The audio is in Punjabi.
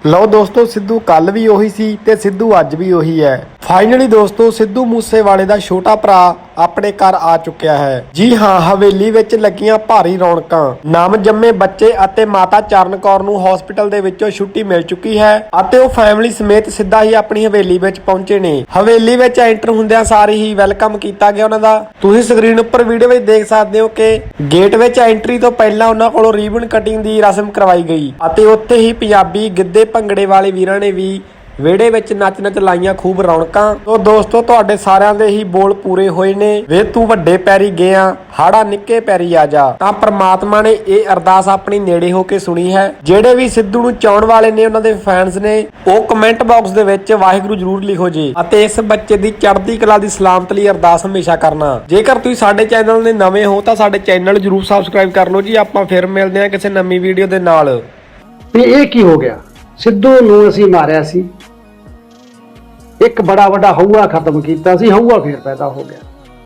ਲਓ ਦੋਸਤੋ ਸਿੱਧੂ ਕੱਲ ਵੀ ਉਹੀ ਸੀ ਤੇ ਸਿੱਧੂ ਅੱਜ ਵੀ ਉਹੀ ਹੈ। ਫਾਈਨਲੀ ਦੋਸਤੋ, ਸਿੱਧੂ ਮੂਸੇਵਾਲੇ ਦਾ ਛੋਟਾ ਭਰਾ ਆਪਣੇ ਘਰ ਆ ਚੁੱਕਿਆ ਹੈ। ਜੀ ਹਾਂ, ਹਵੇਲੀ ਵਿੱਚ ਲੱਗੀਆਂ ਭਾਰੀ ਰੌਣਕਾਂ। ਨਾਮ ਜੰਮੇ ਬੱਚੇ ਅਤੇ ਮਾਤਾ ਚਰਨ ਨੂੰ ਹਸਪੀਟਲ ਦੇ ਵਿੱਚੋਂ ਛੁੱਟੀ ਮਿਲ ਚੁੱਕੀ ਹੈ ਅਤੇ ਉਹ ਫੈਮਿਲੀ ਸਮੇਤ ਸਿੱਧਾ ਹੀ ਆਪਣੀ ਹਵੇਲੀ ਵਿੱਚ ਪਹੁੰਚੇ ਨੇ। ਹਵੇਲੀ ਵਿੱਚ ਐਂਟਰ ਹੁੰਦਿਆਂ ਸਾਰੇ ਹੀ ਵੈਲਕਮ ਕੀਤਾ ਗਿਆ ਉਹਨਾਂ ਦਾ। ਤੁਸੀਂ ਸਕਰੀਨ ਉੱਪਰ ਵੀਡੀਓ ਵਿੱਚ ਦੇਖ ਸਕਦੇ ਹੋ ਕਿ ਗੇਟ ਵਿੱਚ ਐਂਟਰੀ ਤੋਂ ਪਹਿਲਾਂ ਉਹਨਾਂ ਕੋਲੋਂ ਰੀਬਨ ਕਟਿੰਗ ਦੀ ਰਸਮ ਕਰਵਾਈ ਗਈ। ਅਤੇ ਉੱਥੇ ਹੀ ਪੰਜਾਬੀ ਗਿੱਧੇ ਭੰਗੜੇ ਵਾਲੇ ਵੀਰਾਂ ਨੇ ਵੀ ਵਿਹੜੇ ਵਿੱਚ ਨੱਚ ਨੱਚ ਲਾਈਆਂ ਖੂਬ ਰੌਣਕਾਂ। ਤੋ ਦੋਸਤੋ, ਤੁਹਾਡੇ ਸਾਰਿਆਂ ਦੇ ਹੀ ਬੋਲ ਪੂਰੇ ਹੋਏ ਨੇ। ਵੇ ਤੂੰ ਵੱਡੇ ਪੈਰੀ ਗਿਆ, ਹਾੜਾ ਨਿੱਕੇ ਪੈਰੀ ਆ ਜਾ। ਤਾਂ ਪ੍ਰਮਾਤਮਾ ਨੇ ਇਹ ਅਰਦਾਸ ਆਪਣੀ ਨੇੜੇ ਹੋ ਕੇ ਸੁਣੀ ਹੈ। ਜਿਹੜੇ ਵੀ ਸਿੱਧੂ ਨੂੰ ਚਾਹਣ ਵਾਲੇ ਨੇ, ਉਹਨਾਂ ਦੇ ਫੈਨਸ ਨੇ, ਉਹ ਕਮੈਂਟ ਬਾਕਸ ਦੇ ਵਿੱਚ ਵਾਹਿਗੁਰੂ ਜਰੂਰ ਲਿਖੋ ਜੀ। ਅਤੇ ਇਸ ਬੱਚੇ ਦੀ ਚੜ੍ਹਦੀ ਕਲਾ ਦੀ ਸਲਾਮਤ ਲਈ ਅਰਦਾਸ ਹਮੇਸ਼ਾ ਕਰਨਾ। ਜੇਕਰ ਤੁਸੀਂ ਸਾਡੇ ਚੈਨਲ ਦੇ ਨਵੇਂ ਹੋ, ਤਾਂ ਸਾਡੇ ਚੈਨਲ ਜਰੂਰ ਸਬਸਕ੍ਰਾਈਬ ਕਰ ਲਓ ਜੀ। ਆਪਾਂ ਫਿਰ ਮਿਲਦੇ ਹਾਂ ਕਿਸੇ ਨਵੀਂ ਵੀਡੀਓ ਦੇ ਨਾਲ। ਵੀ ਇਹ ਕੀ ਹੋ ਗਿਆ? ਸਿੱਧੂ ਨੂੰ ਅਸੀਂ ਮਾਰਿਆ ਸੀ। ਇੱਕ ਬੜਾ ਵੱਡਾ ਹਊਆ ਖਤਮ ਕੀਤਾ ਸੀ ਹਊਆ ਫੇਰ ਪੈਦਾ ਹੋ ਗਿਆ।